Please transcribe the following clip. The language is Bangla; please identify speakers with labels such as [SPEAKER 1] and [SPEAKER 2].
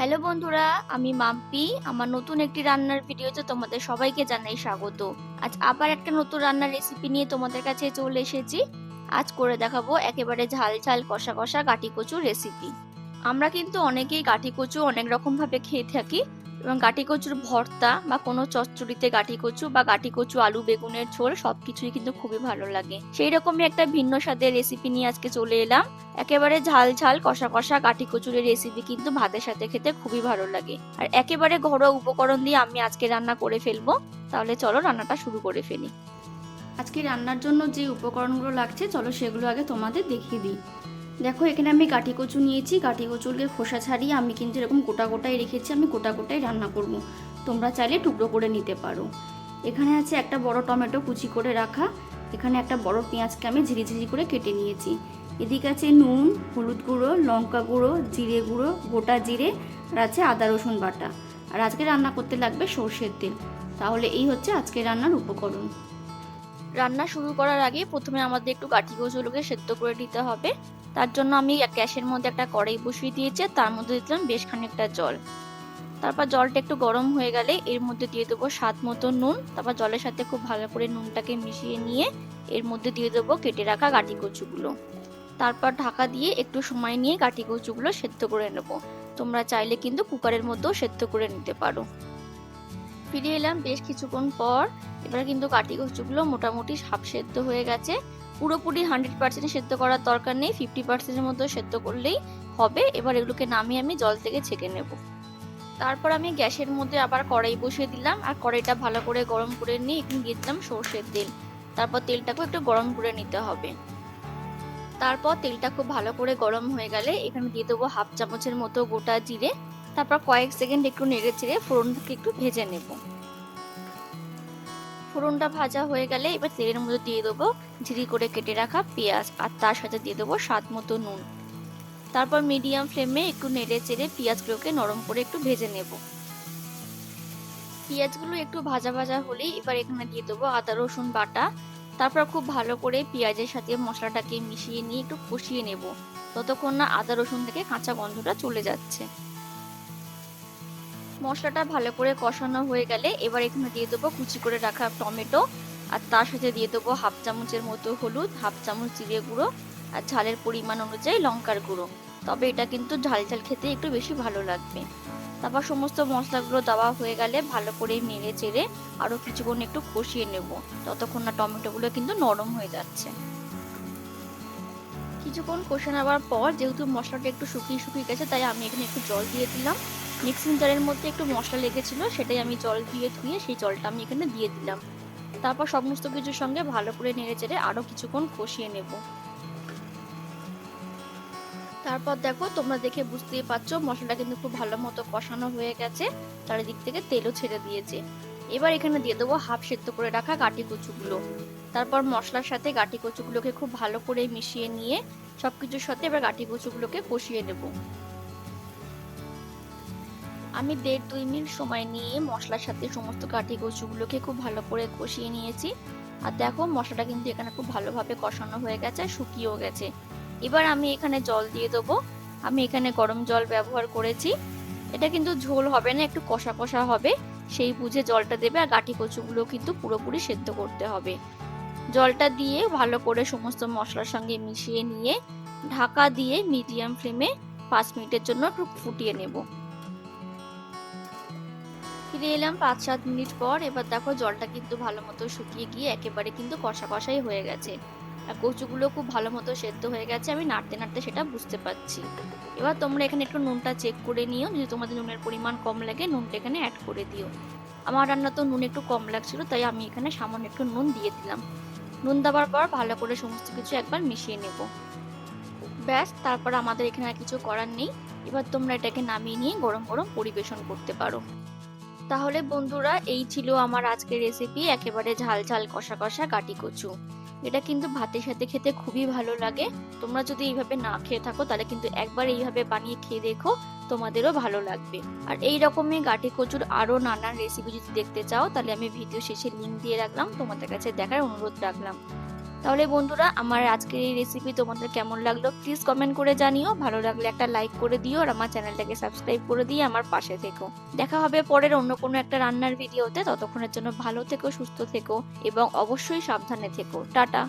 [SPEAKER 1] হ্যালো বন্ধুরা, আমি মাম্পি। আমার নতুন একটি রান্নার ভিডিওতে তোমাদের সবাইকে জানাই স্বাগত। আজ আবার একটা নতুন রান্নার রেসিপি নিয়ে তোমাদের কাছে চলে এসেছি। আজ করে দেখাবো একেবারে ঝাল ঝাল কষা কষা কাঠি কচুর রেসিপি আমরা কিন্তু অনেকেই কাঠি কচু অনেক রকমভাবে খেয়ে থাকি এবং গাটি কচুর ভর্তা বা কোনো চচ্চড়িতে গাটি কচু বা গাটি কচু আলু, বেগুনের ঝোল সবকিছুই কিন্তু খুবই ভালো লাগে। সেই রকমই একটা ভিন্ন স্বাদের রেসিপি নিয়ে আজকে চলে এলাম। একেবারে ঝাল ঝাল, কষা কষা কাঠি কচুরের রেসিপি কিন্তু ভাতের সাথে খেতে খুবই ভালো লাগে। আর একেবারে ঘরোয়া উপকরণ দিয়ে আমি আজকে রান্না করে ফেলব। তাহলে চলো রান্নাটা শুরু করে ফেলি। আজকে রান্নার জন্য যে উপকরণগুলো লাগছে, চলো সেগুলো আগে তোমাদের দেখিয়ে দিই। দেখো, এখানে আমি কাঠি কচু নিয়েছি। কাঠি কচুরকে খোসা ছাড়িয়ে আমি কিন্তু এরকম গোটা গোটাই রেখেছি, আমি গোটা গোটাই রান্না করব। তোমরা চাইলে টুকরো করে নিতে পারো। এখানে আছে একটা বড় টমেটো কুচি করে রাখা। এখানে একটা বড় পেঁয়াজকে আমি ঝিরি ঝিরি করে কেটে নিয়েছি। এদিকে আছে নুন, হলুদ গুঁড়ো, লঙ্কা গুঁড়ো, জিরে গুঁড়ো, গোটা জিরে, আর আছে আদা, রসুন বাটা। আর আজকে রান্না করতে লাগবে সর্ষের তেল। তাহলে এই হচ্ছে আজকে রান্নার উপকরণ। রান্না শুরু করার আগে প্রথমে আমাদের একটু গাঠি কচুগুলোকে সেদ্ধ করে নিতে হবে। তার জন্য আমি গ্যাসের মধ্যে একটা কড়াই বসিয়ে দিয়েছি, তার মধ্যে দিলাম বেশ খানিকটা জল। তারপর জলটা একটু গরম হয়ে গেলে এর মধ্যে দিয়ে দেবো স্বাদ মতো নুন, তারপর জলের সাথে খুব ভালো করে নুনটাকে মিশিয়ে নিয়ে এর মধ্যে দিয়ে দেবো কেটে রাখা গাঠি কচুগুলো। তারপর ঢাকা দিয়ে একটু সময় নিয়ে গাঠি কচুগুলো সেদ্ধ করে নেব। তোমরা চাইলে কিন্তু কুকারের মধ্যেও সেদ্ধ করে নিতে পারো। ফিরে এলাম বেশ কিছুক্ষণ পর, এবার কিন্তু কাটি কচুগুলো মোটামুটি সাপ সেদ্ধ হয়ে গেছে। পুরোপুরি হান্ড্রেড পার্সেন্ট সেদ্ধ করার দরকার নেই ফিফটি পার্সেন্টের মতো সেদ্ধ করলেই হবে। এবার এগুলোকে নামিয়ে আমি জল থেকে ছেঁকে নেব। তারপর আমি গ্যাসের মধ্যে আবার কড়াই বসিয়ে দিলাম। আর কড়াইটা ভালো করে গরম করে নিয়ে এখানে দিয়ে দিলাম সর্ষের তেল। তারপর তেলটাকে একটু গরম করে নিতে হবে। তারপর তেলটা খুব ভালো করে গরম হয়ে গেলে এখানে দিয়ে দেবো হাফ চামচের মতো গোটা জিরে। তারপর কয়েক সেকেন্ড একটু নেড়ে চেড়ে ফোড়নটাকে একটু ভেজে নেব। ফোড়নটা ভাজা হয়ে গেলে এবার তেলের মধ্যে দিয়ে দেবো ঝিরি করে কেটে রাখা পেঁয়াজ আর তার সাথে দিয়ে দেবো স্বাদ মতো নুন। তারপর মিডিয়াম ফ্লেমে একটু নেড়ে চেড়ে পেঁয়াজগুলোকে নরম করে একটু ভেজে নেব। পেঁয়াজগুলো একটু ভাজা ভাজা হলেই এবার এখানে দিয়ে দেবো আদা, রসুন বাটা। তারপর খুব ভালো করে পেঁয়াজের সাথে মশলাটাকে মিশিয়ে নিয়ে একটু কষিয়ে নেব। ততক্ষণ না আদা, রসুন থেকে কাঁচা গন্ধটা চলে যাচ্ছে। মশলাটা ভালো করে কষানো হয়ে গেলে এবার এখানে দিয়ে দেবো কুচি করে রাখা টমেটো আর তার সাথে দিয়ে দেবো হাফ চামচের মতো হলুদ, হাফ চামচ জিরে গুঁড়ো আর ঝালের পরিমাণ অনুযায়ী লঙ্কার গুঁড়ো। তবে এটা কিন্তু ঝাল ঝাল খেতে একটু বেশি ভালো লাগবে। তারপর সমস্ত মশলাগুলো দেওয়া হয়ে গেলে ভালো করে নেড়ে চেড়ে আরও কিছুক্ষণ একটু কষিয়ে নেব। ততক্ষণ না টমেটোগুলো কিন্তু নরম হয়ে যাচ্ছে। কিছুক্ষণ কষে নেওয়ার পর যেহেতু মশলাটা একটু শুকিয়ে শুকিয়ে গেছে, তাই আমি এখানে একটু জল দিয়ে দিলাম। মিক্সিং জারের মধ্যে একটু মশলা লেগেছিল, সেটাই আমি জল দিয়ে ধুয়ে সেই জলটা আমি এখানে দিয়ে দিলাম। তারপর সমস্ত কিছুর সঙ্গে ভালো করে নেড়ে চেড়ে আরও কিছুক্ষণ কষিয়ে নেব। তারপর দেখো, তোমরা দেখে বুঝতেই পারছ, মশলাটা কিন্তু খুব ভালো মতো কষানো হয়ে গেছে, চারিদিক থেকে তেলও ছেড়ে দিয়েছে। এবার এখানে দিয়ে দেবো হাফ সেদ্ধ করে রাখা গাটি কচুগুলো। তারপর মশলার সাথে গাটি কচুগুলোকে খুব ভালো করে মিশিয়ে নিয়ে সবকিছুর সাথে এবার গাটি কচুগুলোকে কষিয়ে নেব। আমি দেড় দুই মিনিট সময় নিয়ে মশলার সাথে সমস্ত কাঠি কচুগুলোকে খুব ভালো করে কষিয়ে নিয়েছি। আর দেখো, মশলাটা কিন্তু এখানে খুব ভালোভাবে কষানো হয়ে গেছে আর শুকিয়েও গেছে। এবার আমি এখানে জল দিয়ে দেবো। আমি এখানে গরম জল ব্যবহার করেছি। এটা কিন্তু ঝোল হবে না, একটু কষা কষা হবে। সেই বুঝে জলটা দেবে আর গাঠি কচুগুলো কিন্তু পুরোপুরি সেদ্ধ করতে হবে। জলটা দিয়ে ভালো করে সমস্ত মশলার সঙ্গে মিশিয়ে নিয়ে ঢাকা দিয়ে মিডিয়াম ফ্লেমে পাঁচ মিনিটের জন্য একটু ফুটিয়ে নেব। ফিরে এলাম পাঁচ সাত মিনিট পর। এবার দেখো জলটা কিন্তু ভালো মতো শুকিয়ে গিয়ে একেবারে কিন্তু কষা কষাই হয়ে গেছে। আর কচুগুলো খুব ভালো মতো সেদ্ধ হয়ে গেছে। আমি নাড়তে নাড়তে সেটা বুঝতে পারছি। এবার তোমরা এখানে একটু নুনটা চেক করে নিও। যদি তোমাদের নুনের পরিমাণ কম লাগে, নুনটা এখানে অ্যাড করে দিও। আমার রান্না তো নুন একটু কম লাগছিল, তাই আমি এখানে সামান্য একটু নুন দিয়ে দিলাম। নুন দেওয়ার পর ভালো করে সমস্ত কিছু একবার মিশিয়ে নেব। ব্যাস, তারপর আমাদের এখানে আর কিছু করার নেই। এবার তোমরা এটাকে নামিয়ে নিয়ে গরম গরম পরিবেশন করতে পারো। তাহলে বন্ধুরা, এই ছিল আমার আজকের রেসিপি একেবারে ঝাল ঝাল কষা কষা কাটি কচু। এটা কিন্তু ভাতের সাথে খেতে খুবই ভালো লাগে। তোমরা যদি এইভাবে না খেয়ে থাকো, তাহলে কিন্তু একবার এইভাবে বানিয়ে খেয়ে দেখো, তোমাদেরও ভালো লাগবে। আর এই রকমই গাটি কচুর আরও নানান রেসিপি যদি দেখতে চাও, তাহলে আমি ভিডিও শেষে লিঙ্ক দিয়ে রাখলাম। তোমাদের কাছে দেখার অনুরোধ রাখলাম। তাহলে বন্ধুরা, আমার আজকের এই রেসিপি তোমাদের কেমন লাগল? প্লিজ কমেন্ট করে জানিও। ভালো লাগলে একটা লাইক করে দিও আর আমার চ্যানেলটাকে সাবস্ক্রাইব করে দিয়ে আমার পাশে থেকো। দেখা হবে পরের অন্য কোনো একটা রান্নার ভিডিওতে ততক্ষণের জন্য ভালো থেকো, সুস্থ থেকো এবং অবশ্যই সাবধানে থেকো। টাটা!